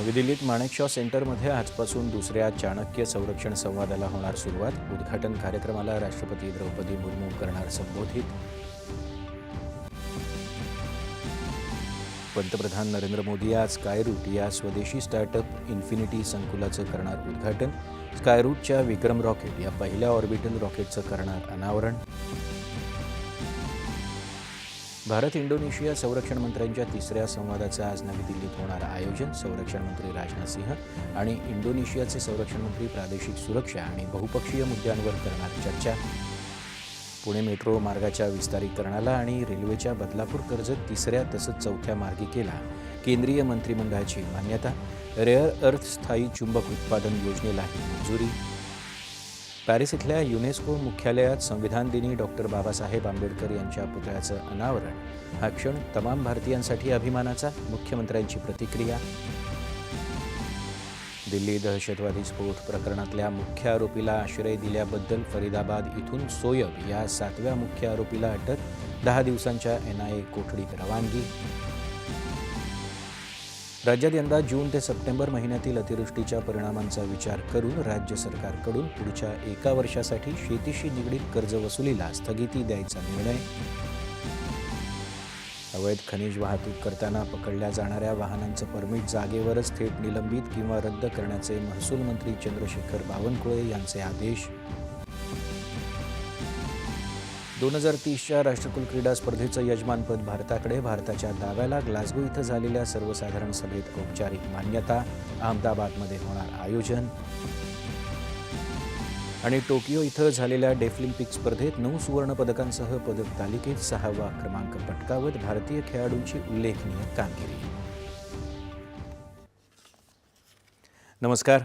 नवी दिल्लीत माणेकशॉ सेंटरमध्ये आजपासून दुसऱ्या चाणक्य संरक्षण संवादाला होणार सुरुवात. उद्घाटन कार्यक्रमाला राष्ट्रपती द्रौपदी मुर्मू करणार संबोधित. पंतप्रधान नरेंद्र मोदी आज स्कायरूट या स्वदेशी स्टार्टअप इन्फिनिटी संकुलाचं करणार उद्घाटन. स्कायरूटच्या विक्रम रॉकेट या पहिल्या ऑर्बिटल रॉकेटचं करणार अनावरण. भारत इंडोनेशिया संरक्षण मंत्र्यांच्या तिसऱ्या संवादाचं आज नवी दिल्लीत होणार आयोजन. संरक्षण मंत्री राजनाथ सिंह आणि इंडोनेशियाचे संरक्षण मंत्री प्रादेशिक सुरक्षा आणि बहुपक्षीय मुद्द्यांवर करणार चर्चा. पुणे मेट्रो मार्गाच्या विस्तारीकरणाला आणि रेल्वेच्या बदलापूर कर्जत तिसऱ्या तसंच चौथ्या मार्गिकेला केंद्रीय मंत्रिमंडळाची मान्यता. रेअर अर्थ स्थायी चुंबक उत्पादन योजनेलाही मंजुरी. पॅरिस इथल्या युनेस्को मुख्यालयात संविधान दिनी डॉक्टर बाबासाहेब आंबेडकर यांच्या पुतळ्याचं अनावरण. हा क्षण तमाम भारतीयांसाठी अभिमानाचा मुख्यमंत्र्यांची प्रतिक्रिया. दिल्ली दहशतवादी स्फोट प्रकरणातल्या मुख्य आरोपीला आश्रय दिल्याबद्दल फरीदाबाद इथून सोयब या सातव्या मुख्य आरोपीला अटक. दहा दिवसांच्या एनआयए कोठडीत रवानगी. राज्यात यंदा जून ते सप्टेंबर महिन्यातील अतिवृष्टीच्या परिणामांचा विचार करून राज्य सरकारकडून पुढच्या एका वर्षासाठी शेतीशी निगडीत कर्ज वसुलीला स्थगिती द्यायचा निर्णय. अवैध खनिज वाहतूक करताना पकडल्या जाणाऱ्या वाहनांचं परमिट जागेवरच थेट निलंबित किंवा रद्द करण्याचे महसूल मंत्री चंद्रशेखर बावनकुळे यांचे आदेश. दोन हजार तीसच्या राष्ट्रकुल क्रीडा स्पर्धेचं यजमानपद भारताकडे भारताच्या दाव्याला ग्लासगो इथं झालेल्या सर्वसाधारण सभेत औपचारिक मान्यता अहमदाबादमध्ये होणार आयोजन. आणि टोकियो इथं झालेल्या डेफलिम्पिक स्पर्धेत नऊ सुवर्ण पदकांसह पदक तालिकेत सहावा क्रमांक पटकावत भारतीय खेळाडूंची उल्लेखनीय कामगिरी. नमस्कार.